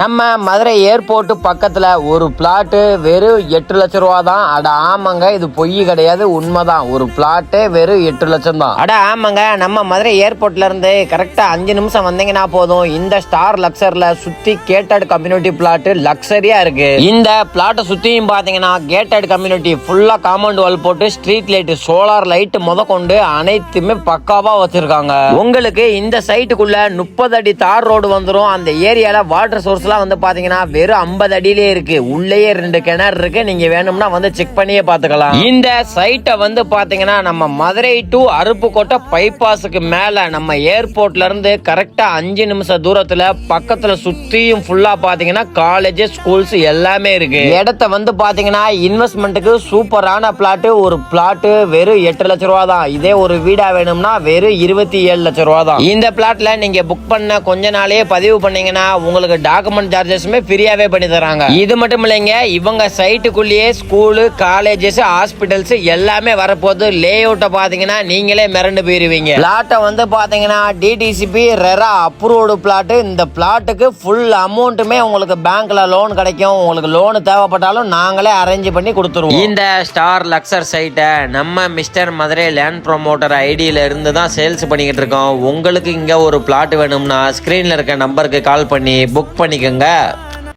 நம்ம மதுரை ஏர்போர்ட்டு பக்கத்தில் ஒரு பிளாட்டு வெறும் எட்டு லட்ச ரூபா தான் அட ஆமாங்க இது பொய் கிடையாது உண்மைதான். ஒரு பிளாட்டே வெறும் எட்டு லட்சம் தான். அட ஆமாங்க நம்ம மதுரை ஏர்போர்ட்ல இருந்து கரெக்டா அஞ்சு நிமிஷம் வந்தீங்கன்னா போதும். இந்த ஸ்டார் லக்ஸர்ல சுத்தி கேட்டட் கம்யூனிட்டி பிளாட்டு லக்ஸரியா இருக்கு. இந்த பிளாட்டை சுத்தியும் பாத்தீங்கன்னா கேட்டட் கம்யூனிட்டி ஃபுல்லா காம்பவுண்ட் வால் போட்டு ஸ்ட்ரீட் லைட் சோலார் லைட் முத கொண்டு அனைத்துமே பக்காவா வச்சிருக்காங்க. உங்களுக்கு இந்த சைட்டுக்குள்ள முப்பது அடி தார் ரோடு வந்துடும் அந்த ஏரியால வாட்டர் ஹவுஸ்லாம் வந்து பாத்தீங்கன்னா வெறும் ஐம்பது அடியிலே இருக்கு. உள்ளேயே ரெண்டு கிணறு இருக்கு. நீங்க வேணும்னா வந்து செக் பண்ணியே பாத்துக்கலாம். இந்த சைட்டை வந்து பாத்தீங்கன்னா நம்ம மதுரை டு அருப்புக்கோட்டை பைபாஸுக்கு மேல நம்ம ஏர்போர்ட்ல இருந்து கரெக்டா அஞ்சு நிமிஷம் தூரத்துல பக்கத்துல சுத்தியும் ஃபுல்லா பாத்தீங்கன்னா காலேஜ் ஸ்கூல்ஸ் எல்லாமே இருக்கு. இடத்த வந்து பாத்தீங்கன்னா இன்வெஸ்ட்மெண்ட்டுக்கு சூப்பரான பிளாட் ஒரு பிளாட் வெறும் எட்டு லட்ச ரூபா தான். இதே ஒரு வீடா வேணும்னா வெறும் இருபத்தி ஏழு லட்ச ரூபா தான். இந்த பிளாட்ல நீங்க புக் பண்ண கொஞ்ச நாளே பதிவு பண்ணீங்கன்னா உங்களுக்கு டாக்குமெண்ட் சார்ஜஸுமே ஃப்ரீயாகவே பண்ணி தராங்க. இது மட்டும் இல்லைங்க இவங்க சைட்டுக்குள்ளேயே ஸ்கூலு காலேஜஸ் ஹாஸ்பிட்டல்ஸ் எல்லாமே வரப்போகுது. லே அவுட்டை பார்த்தீங்கன்னா நீங்களே மிரண்டு போயிருவீங்க. பிளாட்டை வந்து பார்த்தீங்கன்னா டிடிசிபி ரெரா அப்ரூவ்டு பிளாட்டு இந்த பிளாட்டுக்கு ஃபுல் அமௌண்ட்டுமே உங்களுக்கு பேங்க்கில் லோன் கிடைக்கும். உங்களுக்கு லோன் தேவைப்பட்டாலும் நாங்களே அரேஞ்ச் பண்ணி கொடுத்துருவோம். இந்த ஸ்டார் லக்ஸர் சைட்டை நம்ம மிஸ்டர் மதுரை லேண்ட் ப்ரொமோட்டர் ஐடியில இருந்து தான் சேல்ஸ் பண்ணிக்கிட்டு இருக்கோம். உங்களுக்கு இங்கே ஒரு பிளாட் வேணும்னா ஸ்க்ரீனில் இருக்க நம்பருக்கு கால் பண்ணி புக் பண்ணி స్థానికంగా